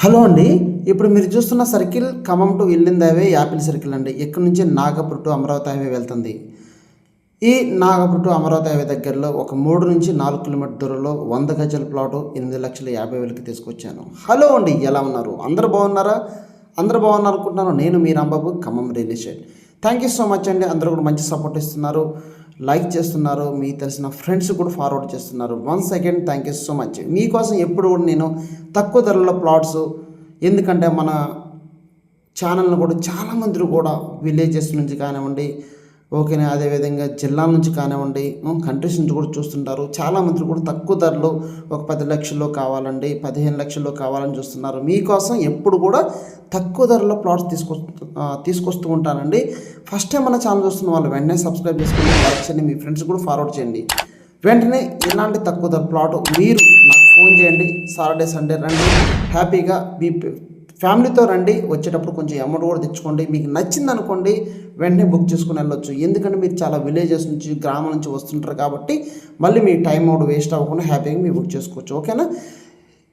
Hello అండి ఇప్పుడు మీరు చూస్తున్న సర్కిల్ ఖమ్మం టు ఇల్లింద హైవే యాపిల్ సర్కిల్ అండి. ఇక్కడ నుంచి నాగపూర్ టు అమరావతి హైవే వెళ్తుంది? ఈ నాగపూర్ టు అమరావతి హైవే దగ్గరలో ఒక మూడు నుంచి నాలుగు కిలోమీటర్ దూరంలో వంద గజల ప్లాటు ఎనిమిది లక్షల యాభై వేలకి తీసుకొచ్చాను. హలో అండి ఎలా ఉన్నారు? అందరు బాగున్నారా? అందరు బాగున్నారు అనుకుంటున్నాను నేను మీ Rambabu Khammam real estate. Thank you so much అండి. అందరూ కూడా మంచి సపోర్ట్ ఇస్తున్నారు. లైక్ చేస్తున్నారు. మీ తెలిసిన ఫ్రెండ్స్ కూడా ఫార్వర్డ్ చేస్తున్నారు. One second thank you so much మీకోసం ఎప్పుడు కూడా నేను తక్కువ ధరలో ప్లాట్స్ ఎందుకంటే మన ఛానల్ను కూడా చాలామంది కూడా విలేజెస్ నుంచి కానివ్వండి ఓకేనా అదేవిధంగా జిల్లాల నుంచి కానివ్వండి కంట్రీస్ నుంచి కూడా చూస్తుంటారు. చాలామంది కూడా తక్కువ ధరలో ఒక పది లక్షల్లో కావాలండి పదిహేను లక్షల్లో కావాలని చూస్తున్నారు. మీకోసం ఎప్పుడు కూడా తక్కువ ధరలో ప్లాట్స్ తీసుకొస్తూ తీసుకొస్తూ ఉంటానండి. ఫస్ట్ టైం మన ఛానల్ చూస్తున్న వాళ్ళు వెంటనే సబ్స్క్రైబ్ చేసుకుని లైక్ చేయండి మీ ఫ్రెండ్స్ కూడా ఫార్వర్డ్ చేయండి. వెంటనే ఇలాంటి తక్కువ ధర ప్లాట్ మీరు నాకు ఫోన్ చేయండి సాటర్డే సండే రండి. హ్యాపీగా మీ ఫ్యామిలీతో రండి వచ్చేటప్పుడు కొంచెం అమౌంట్ కూడా తెచ్చుకోండి. మీకు నచ్చింది అనుకోండి వెంటనే బుక్ చేసుకుని వెళ్ళొచ్చు. ఎందుకంటే మీరు చాలా విలేజెస్ నుంచి గ్రామం నుంచి వస్తుంటారు కాబట్టి మళ్ళీ మీ టైం అవుట్ వేస్ట్ అవ్వకుండా హ్యాపీగా మీరు బుక్ చేసుకోవచ్చు. ఓకేనా?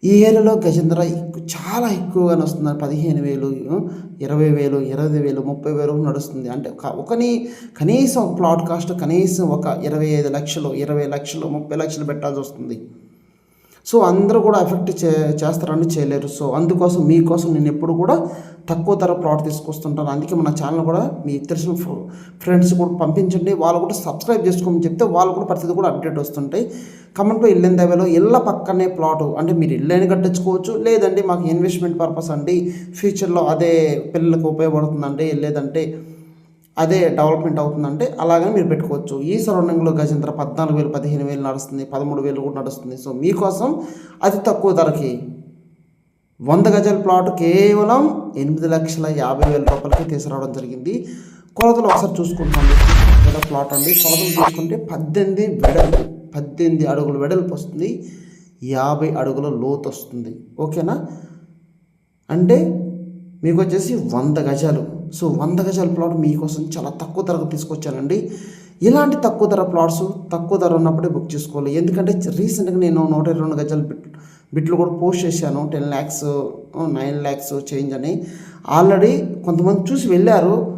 ఈ ఏరియాలో గజేంద్ర చాలా ఎక్కువగానే వస్తున్నారు పదిహేను వేలు ఇరవై వేలు ఇరవై వేలు ముప్పై వేలు నడుస్తుంది. అంటే ఒక- ఒకని కనీసం ఒక ప్లాట్ కాస్ట్ కనీసం ఒక ఇరవై ఐదు లక్షలు ఇరవై లక్షలు ముప్పై లక్షలు పెట్టాల్సి వస్తుంది. సో అందరూ కూడా ఎఫెక్ట్ చే చేస్తారని చేయలేరు. సో అందుకోసం మీకోసం నేను ఎప్పుడు కూడా తక్కువ ధర ప్లాట్ తీసుకొస్తుంటాను. అందుకే మన ఛానల్ కూడా మీ తెలిసిన ఫ్రెండ్స్ కూడా పంపించండి. వాళ్ళు కూడా సబ్స్క్రైబ్ చేసుకోమని చెప్తే వాళ్ళు కూడా ప్రతిదీ కూడా అప్డేట్ వస్తుంటాయి. కమెంట్లో ఇల్లు దేవలో ఇళ్ళ పక్కనే ప్లాట్ అంటే మీరు ఇల్లు కట్టించుకోవచ్చు. లేదంటే మాకు ఇన్వెస్ట్మెంట్ పర్పస్ అండి. ఫ్యూచర్లో అదే పిల్లలకు ఉపయోగపడుతుందండి. లేదంటే అదే డెవలప్మెంట్ అవుతుందంటే అలాగని మీరు పెట్టుకోవచ్చు. ఈ సరౌండింగ్లో గజేంద్ర పద్నాలుగు వేలు పదిహేను వేలు నడుస్తుంది పదమూడు వేలు కూడా నడుస్తుంది. సో మీకోసం అతి తక్కువ ధరకి వంద గజాల ప్లాట్ కేవలం ఎనిమిది లక్షల యాభై వేల రూపాయలకి తీసుకురావడం జరిగింది. కొలతలు ఒకసారి చూసుకుంటాం ప్లాట్ అండి. కొలతలు చూసుకుంటే పద్దెనిమిది వెడల్పు పద్దెనిమిది అడుగులు వెడల్పు వస్తుంది. యాభై అడుగుల లోతు వస్తుంది. ఓకేనా? అంటే మీకు వచ్చేసి వంద గజాలు. సో వంద గజాల ప్లాట్ మీకోసం చాలా తక్కువ ధరకు తీసుకొచ్చానండి. ఇలాంటి తక్కువ ధర ప్లాట్స్ తక్కువ ధర ఉన్నప్పుడే బుక్ చేసుకోవాలి. ఎందుకంటే రీసెంట్గా నేను నూట ఇరవై రెండు గజాల బిట్ బిట్లు కూడా పోస్ట్ చేశాను. Ten lakhs nine lakhs change అని. ఆల్రెడీ కొంతమంది చూసి వెళ్ళారు.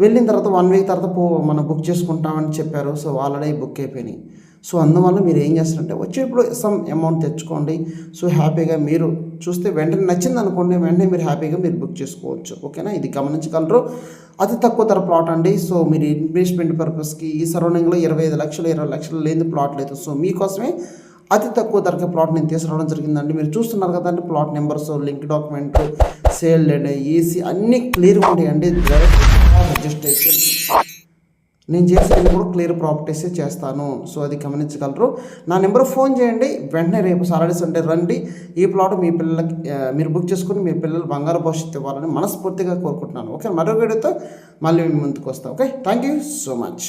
వెళ్ళిన తర్వాత వన్ వీక్ తర్వాత పో మనం బుక్ చేసుకుంటామని చెప్పారు. సో ఆల్రెడీ బుక్ అయిపోయినాయి. సో అందువల్ల మీరు ఏం చేస్తారంటే వచ్చేప్పుడు సమ్ అమౌంట్ తెచ్చుకోండి. సో హ్యాపీగా మీరు చూస్తే వెంటనే నచ్చింది అనుకోండి వెంటనే మీరు హ్యాపీగా మీరు బుక్ చేసుకోవచ్చు. ఓకేనా? ఇది గమనించగలరు. అతి తక్కువ ధర ప్లాట్ అండి. సో మీరు ఇన్వెస్ట్మెంట్ పర్పస్కి ఈ సరౌండింగ్లో ఇరవై ఐదు లక్షలు ఇరవై లక్షలు లేని ప్లాట్ లేదు. సో మీకోసమే అతి తక్కువ ధరకే ప్లాట్ నేను తీసుకురావడం జరిగిందండి. మీరు చూస్తున్నారు కదండి plot numbers link document sale date EC అన్నీ క్లియర్గా ఉంటాయండి. రిజిస్ట్రేషన్ నేను చేసేది కూడా క్లియర్ ప్రాపర్టీసే చేస్తాను. సో అది గమనించగలరు. నా నెంబర్ ఫోన్ చేయండి. వెంటనే రేపు సాటర్డే సండే రండి. ఈ ప్లాట్ మీ పిల్లలకి మీరు బుక్ చేసుకుని మీ పిల్లలు బంగారు భవిష్యత్తు ఇవ్వాలని మనస్ఫూర్తిగా కోరుకుంటున్నాను. ఓకే మరో వీడియోతో మళ్ళీ ముందుకు వస్తాను okay? Thank you so much.